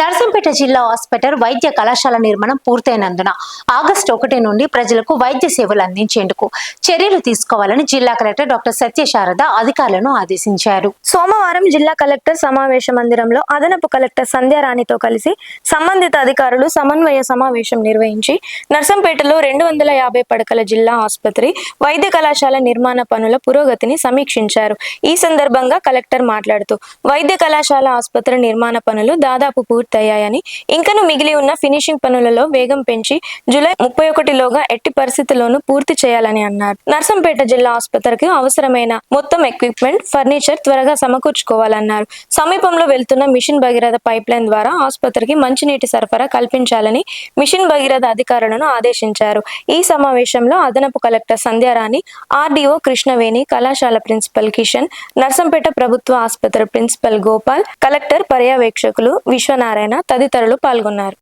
నర్సంపేట జిల్లా హాస్పిటల్ వైద్య కళాశాల నిర్మాణం పూర్తయినందున ఆగస్టు ఒకటి నుండి ప్రజలకు వైద్య సేవలు అందించేందుకు చర్యలు తీసుకోవాలని జిల్లా కలెక్టర్ డాక్టర్ సత్యశారద అధికారులను ఆదేశించారు. సోమవారం జిల్లా కలెక్టర్ సమావేశ మందిరంలో అదనపు కలెక్టర్ సంధ్యారాణితో కలిసి సంబంధిత అధికారులు సమన్వయ సమావేశం నిర్వహించి నర్సంపేటలో రెండు వందల యాభై పడకల జిల్లా ఆసుపత్రి వైద్య కళాశాల నిర్మాణ పనుల పురోగతిని సమీక్షించారు. ఈ సందర్భంగా కలెక్టర్ మాట్లాడుతూ వైద్య కళాశాల ఆసుపత్రి నిర్మాణ పనులు దాదాపు పూర్తయ్యాయని. ఇంకను మిగిలి ఉన్న ఫినిషింగ్ పనులలో వేగం పెంచి జూలై ముప్పై ఒకటిలోగా ఎట్టి పరిస్థితుల్లోనూ పూర్తి చేయాలని అన్నారు. నర్సంపేట జిల్లా ఆసుపత్రికి అవసరమైన మొత్తం ఎక్విప్మెంట్ ఫర్నిచర్ త్వరగా సమకూర్చుకోవాలన్నారు. సమీపంలో వెళ్తున్న మిషన్ భగీరథ పైప్ లైన్ ద్వారా ఆసుపత్రికి మంచినీటి సరఫరా కల్పించాలని మిషన్ భగీరథ అధికారులను ఆదేశించారు. ఈ సమావేశంలో అదనపు కలెక్టర్ సంధ్యారాణి ఆర్డీఓ కృష్ణవేణి కళాశాల ప్రిన్సిపల్ కిషన్ నర్సంపేట ప్రభుత్వ ఆసుపత్రి ప్రిన్సిపల్ గోపాల్ కలెక్టర్ పర్యవేక్షకులు విశ్వనారాయణ తదితరులు పాల్గొన్నారు.